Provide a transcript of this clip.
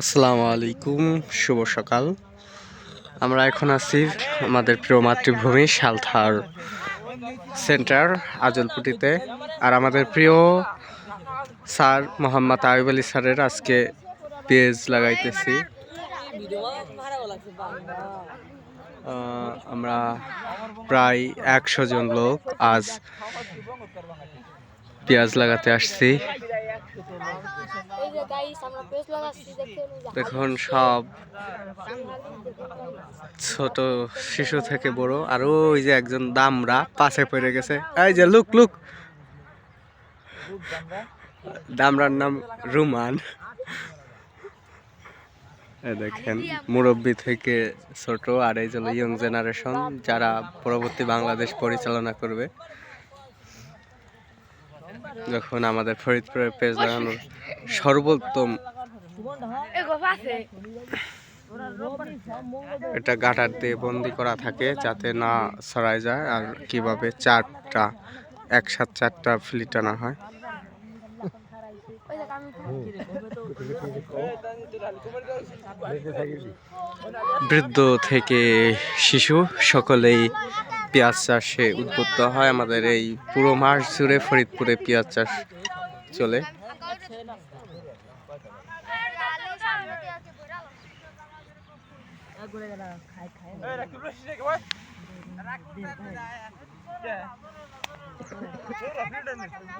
আসসালামু আলাইকুম, শুভ সকাল। আমরা এখন আছি আমাদের প্রিয় মাতৃভূমি সালথার সেন্টার, আজলপুটিতে। আর আমাদের প্রিয় স্যার মোহাম্মদ আয়ুব আলী স্যারের আজকে পেজ লাগাইতেছি। আমরা প্রায় একশো জন লোক আজ পেঁয়াজ লাগাতে আসছি। দেখুন সব ছোট শিশু থেকে বড়, আর ওই যে একজন দামরা পাশে পড়ে গেছে। এই যে লুক লুক দামরার নাম রুমান। দেখেন, মুরব্বী থেকে ছোট, আর এই যে ইয়ং জেনারেশন যারা পরবর্তী বাংলাদেশ পরিচালনা করবে। যখন আমাদের ফরিদপুরের পেজ লাগানোর সর্বোত্তম এটা গাটার দিয়ে বন্দি করা থাকে যাতে না ছড়ায় যায় আর কীভাবে চারটা, একসাথে চারটা ফ্লিট আনা হয়। বৃদ্ধ থেকে শিশু সকলেই পেঁয়াজ চাষে উদ্বুদ্ধ হয় আমাদের এই পুরো মাস জুড়ে ফরিদপুরে পেঁয়াজ চাষ চলে